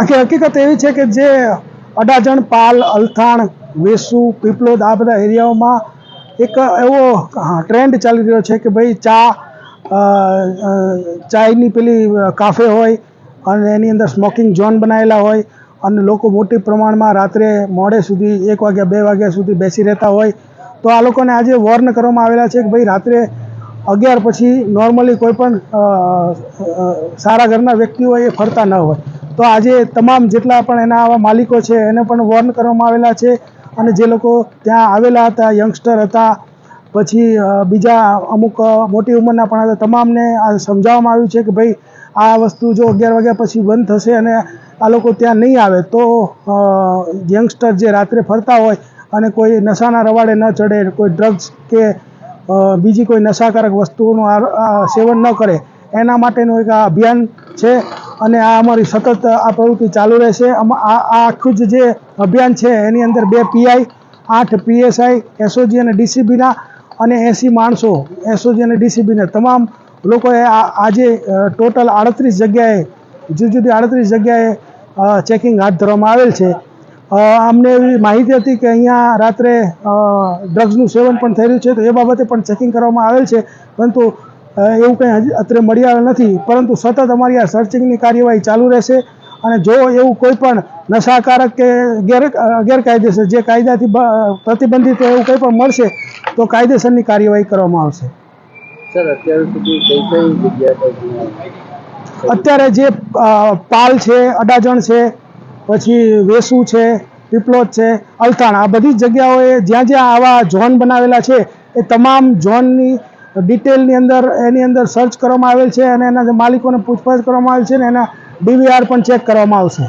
આખી હકીકત એવી છે કે જે અડાજણ, પાલ, અલથાણ, વેસુ, પીપલોદ આ બધા એરિયાઓમાં એક એવો ટ્રેન્ડ ચાલી રહ્યો છે કે ભાઈ ચા ચાયની પેલી કાફે હોય અને એની અંદર સ્મોકિંગ ઝોન બનાવેલા હોય અને લોકો મોટી પ્રમાણમાં રાત્રે મોડે સુધી એક વાગ્યા, બે વાગ્યા સુધી બેસી રહેતા હોય. તો આ લોકોને આજે વોર્ન કરવામાં આવેલા છે કે ભાઈ રાત્રે અગિયાર પછી નોર્મલી કોઈ પણ સારા ઘરના વ્યક્તિઓ એ ફરતા ન હોય. તો આજે તમામ જેટલા પણ એના આવા માલિકો છે, એને પણ વોર્ન કરવામાં આવેલા છે અને જે લોકો ત્યાં આવેલા હતા યંગસ્ટર હતા, પછી બીજા અમુક મોટી ઉંમરના પણ હતા, તમામને આ સમજાવવામાં આવ્યું છે કે ભાઈ આ વસ્તુ જો અગિયાર વાગ્યા પછી બંધ થશે અને આ લોકો ત્યાં નહીં આવે, તો યંગસ્ટર જે રાત્રે ફરતા હોય અને કોઈ નશાના રવાડે ન ચડે, કોઈ ડ્રગ્સ કે બીજી કોઈ નશાકારક વસ્તુઓનું સેવન ન કરે, એના માટેનું એક આ અભિયાન છે. અને આ અમારી સતત આ પ્રવૃત્તિ ચાલુ રહેશે. આ આખું જ જે અભિયાન છે, એની અંદર બે પીઆઈ આઠ પીએસઆઈ એસઓજી અને ડીસીબીના અને એંસી માણસો એસઓજી અને ડીસીબીના તમામ લોકોએ આજે ટોટલ આડત્રીસ જગ્યાએ, જુદી જુદી આડત્રીસ જગ્યાએ ચેકિંગ હાથ ધરવામાં આવેલ છે. અમને એવી માહિતી હતી કે અહીંયા રાત્રે ડ્રગ્સનું સેવન પણ થઈ રહ્યું છે, તો એ બાબતે પણ ચેકિંગ કરવામાં આવેલ છે. પરંતુ એવું કંઈ અત્રે મળી આવેલ નથી. પરંતુ સતત અમારી આ સર્ચિંગની કાર્યવાહી ચાલુ રહેશે અને જો એવું કોઈ પણ નશાકારક કે ગેર ગેરકાયદેસર જે કાયદાથી પ્રતિબંધિત એવું કંઈ પણ મળશે તો કાયદેસરની કાર્યવાહી કરવામાં આવશે. સર અત્યાર સુધી કઈ કઈ જગ્યા અત્યારે જે પાલ છે અડાજણ છે પછી વેસુ છે પીપલોદ છે અલથાણ આ બધી જગ્યાઓએ જ્યાં જ્યાં આવા ઝોન બનાવેલા છે એ તમામ ઝોનની ડિટેલની અંદર, એની અંદર સર્ચ કરવામાં આવેલ છે અને એના માલિકોને પૂછપરછ કરવામાં આવેલ છે ને એના ડીવીઆર પણ ચેક કરવામાં આવશે.